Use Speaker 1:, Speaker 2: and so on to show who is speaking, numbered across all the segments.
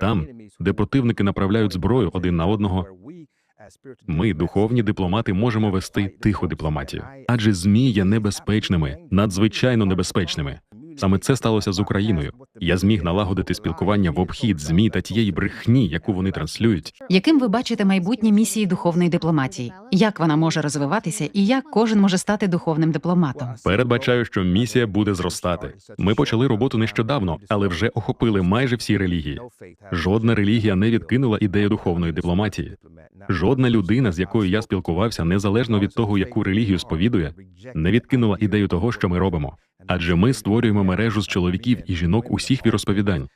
Speaker 1: Там, де противники направляють зброю один на одного, ми, духовні дипломати, можемо вести тиху дипломатію. Адже змі є небезпечними, надзвичайно небезпечними. Саме це сталося з Україною. Я зміг налагодити спілкування в обхід змі та тієї брехні, яку вони транслюють.
Speaker 2: Яким ви бачите майбутнє місії духовної дипломатії? Як вона може розвиватися і як кожен може стати духовним дипломатом?
Speaker 1: Передбачаю, що місія буде зростати. Ми почали роботу нещодавно, але вже охопили майже всі релігії. Жодна релігія не відкинула ідею духовної дипломатії. Жодна людина, з якою я спілкувався, незалежно від того, яку релігію сповідує, не відкинула ідею того, що ми робимо. Адже ми створюємо мережу з чоловіків і жінок усіх віросповідань,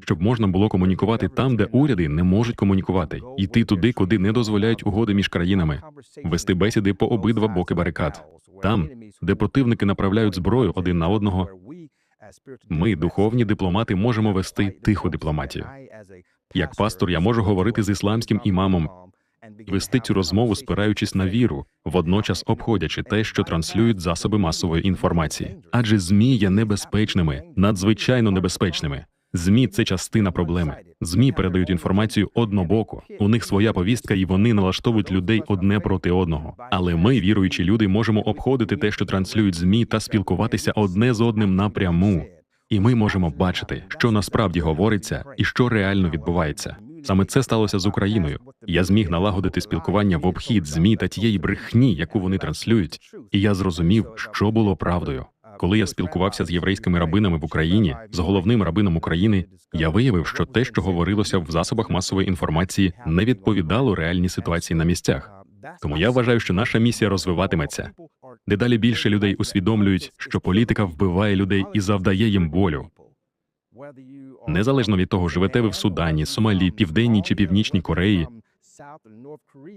Speaker 1: щоб можна було комунікувати там, де уряди не можуть комунікувати, йти туди, куди не дозволяють угоди між країнами, вести бесіди по обидва боки барикад, там, де противники направляють зброю один на одного. Ми, духовні дипломати, можемо вести тиху дипломатію. Як пастор, я можу говорити з ісламським імамом, вести цю розмову, спираючись на віру, водночас обходячи те, що транслюють засоби масової інформації. Адже змі є небезпечними, надзвичайно небезпечними. ЗМІ це частина проблеми. ЗМІ передають інформацію однобоко. У них своя повістка, і вони налаштовують людей одне проти одного. Але ми, віруючі люди, можемо обходити те, що транслюють ЗМІ, та спілкуватися одне з одним напряму. І ми можемо бачити, що насправді говориться і що реально відбувається. Саме це сталося з Україною. Я зміг налагодити спілкування в обхід змі та тієї брехні, яку вони транслюють, і я зрозумів, що було правдою. Коли я спілкувався з єврейськими рабинами в Україні, з головним рабином України, я виявив, що те, що говорилося в засобах масової інформації, не відповідало реальній ситуації на місцях. Тому я вважаю, що наша місія розвиватиметься. Дедалі більше людей усвідомлюють, що політика вбиває людей і завдає їм болю. Незалежно від того, живете ви в Судані, Сомалі, Південній чи Північній Кореї.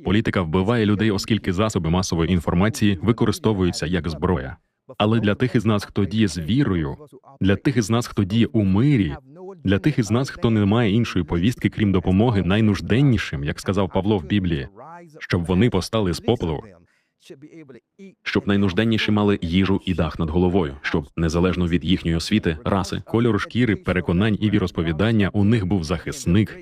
Speaker 1: Політика вбиває людей, оскільки засоби масової інформації використовуються як зброя. Але для тих із нас, хто діє з вірою, для тих із нас, хто діє у мирі, для тих із нас, хто не має іншої повістки, крім допомоги найнужденнішим, як сказав Павло в Біблії, щоб вони постали з попелу, щоб найнужденніші мали їжу і дах над головою, щоб незалежно від їхньої освіти, раси, кольору шкіри, переконань і віросповідання у них був захисник,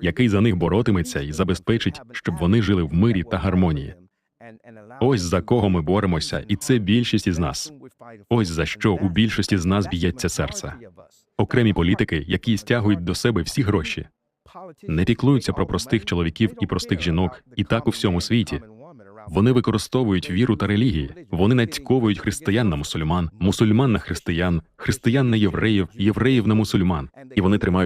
Speaker 1: який за них боротиметься і забезпечить, щоб вони жили в мирі та гармонії. Ось за кого ми боремося, і це більшість із нас. Ось за що у більшості з нас б'ється серце. Окремі політики, які стягують до себе всі гроші, не піклуються про простих чоловіків і простих жінок, і так у всьому світі. Вони використовують віру та релігії. Вони нацьковують християн на мусульман, мусульман на християн, християн на євреїв, євреїв на мусульман, і вони тримають